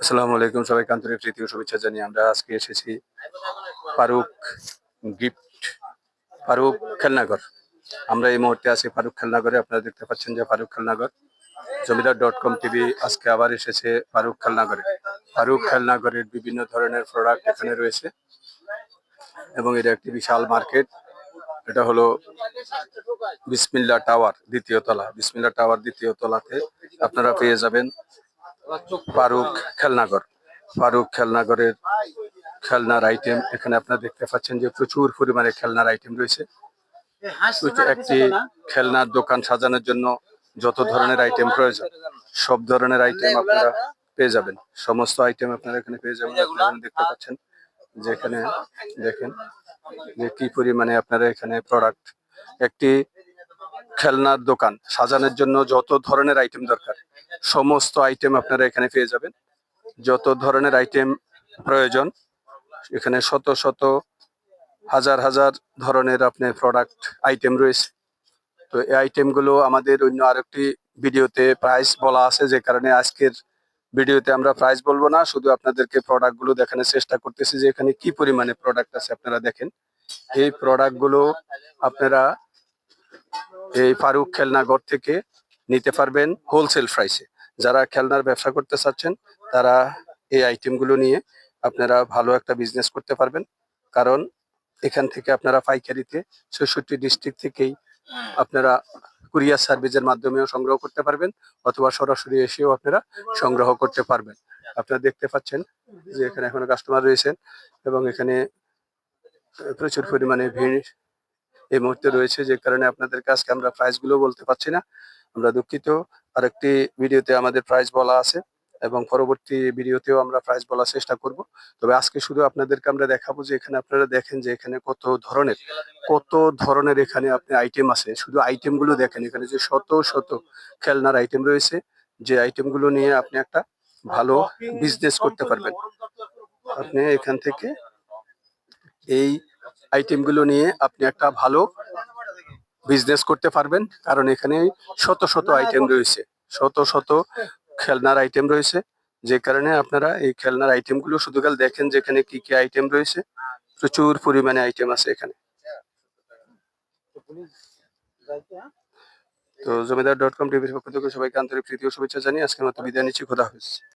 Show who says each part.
Speaker 1: আসসালামু আলাইকুম, সবাইকে আন্তরিক ও শুভেচ্ছা জানিয়ে আমরা আজকে এসেছি ফারুক গিফট, ফারুক খেলনাঘর। আমরা এই মুহূর্তে আছি ফারুক খেলনাঘরে, আপনারা দেখতে পাচ্ছেন যে ফারুক খেলনাঘর। জমিদার ডট কম টিভি আজকে আবার এসেছে ফারুক খেলনাঘরে। ফারুক খেলনাঘরের বিভিন্ন ধরনের প্রোডাক্ট এখানে রয়েছে এবং এটা একটি বিশাল মার্কেট এটা হলো বিসমিল্লা টাওয়ার দ্বিতীয় তলা। বিসমিল্লা টাওয়ার দ্বিতীয় তলাতে আপনারা পেয়ে যাবেন ফারুক খেলনাগর ফারুক খেলনাগরের খেলনার আইটেম এখানে আপনারা দেখতে পাচ্ছেন যে প্রচুর পরিমাণে খেলনার আইটেম রয়েছে। একটি খেলনার দোকান সাজানোর জন্য যত ধরনের আইটেম প্রয়োজন, সব ধরনের আইটেম আপনারা পেয়ে যাবেন। সমস্ত আইটেম আপনারা এখানে পেয়ে যাবেন। দেখতে পাচ্ছেন যেখানে দেখেন যে কি পরিমাণে আপনারা এখানে প্রোডাক্ট একটি খেলনার দোকান সাজানোর জন্য যত ধরনের আইটেম দরকার, সমস্ত আইটেম আপনারা এখানে পেয়ে যাবেন। যত ধরনের আইটেম প্রয়োজন, এখানে শত শত, হাজার হাজার ধরনের আপনার প্রোডাক্ট আইটেম রয়েছে। তো এই আইটেমগুলো আমাদের অন্য আরেকটি ভিডিওতে প্রাইস বলা আছে, যে কারণে আজকের ভিডিওতে আমরা প্রাইস বলব না, শুধু আপনাদেরকে প্রোডাক্টগুলো দেখানোর চেষ্টা করতেছি যে এখানে কি পরিমাণে প্রোডাক্ট আছে আপনারা দেখেন। এই প্রোডাক্টগুলো আপনারা এই ফারুক খেলনাঘর থেকে নিতে পারবেন হোলসেল প্রাইসে যারা খেলনার ব্যবসা করতে চাচ্ছেন, তারা এই আইটেমগুলো নিয়ে আপনারা ভালো একটা বিজনেস করতে পারবেন। কারণ এখান থেকে আপনারা পাইকারিতে চৌষট্টি ডিস্ট্রিক্ট থেকেই আপনারা কুরিয়ার সার্ভিসের মাধ্যমেও সংগ্রহ করতে পারবেন, অথবা সরাসরি এসেও আপনারা সংগ্রহ করতে পারবেন। আপনারা দেখতে পাচ্ছেন যে এখানে এখনও কাস্টমার রয়েছেন এবং এখানে প্রচুর পরিমাণে ভিড় এই মুহূর্তে রয়েছে, যে কারণে আপনাদের কাছে আমরা প্রাইসগুলো বলতে পারছি না। আমরা দুঃখিত। আরেকটি ভিডিওতে আমাদের প্রাইস বলা আছে। এবং পরবর্তী ভিডিওতেও আমরা প্রাইস বলার চেষ্টা করব। তবে আজকে শুধু আপনাদেরকে আমরা দেখাবো যে এখানে আপনারা দেখেন যে এখানে কত ধরনের কত ধরনের এখানে আপনি আইটেম আছে। শুধু আইটেমগুলো দেখেন, এখানে যে শত শত খেলনার আইটেম রয়েছে, যে আইটেমগুলো নিয়ে আপনি একটা ভালো বিজনেস করতে পারবেন। আপনি এখান থেকে এই আইটেমগুলো নিয়ে আপনি একটা ভালো বিজনেস করতে পারবেন, কারণ এখানে শত শত আইটেম রয়েছে। শত শত খেলনার আইটেম রয়েছে। যে কারণে আপনারা এই খেলনার আইটেমগুলো শুধু কাল দেখেন যেখানে কি কি আইটেম রয়েছে। প্রচুর পরিমাণে আইটেম আছে এখানে। তো জমিদার ডট কম টিভির পক্ষ থেকে সবাইকে আন্তরিক প্রীতি ও শুভেচ্ছা জানিয়ে আজকের মতো বিদায় নিচ্ছি। খোদা হাফিজ।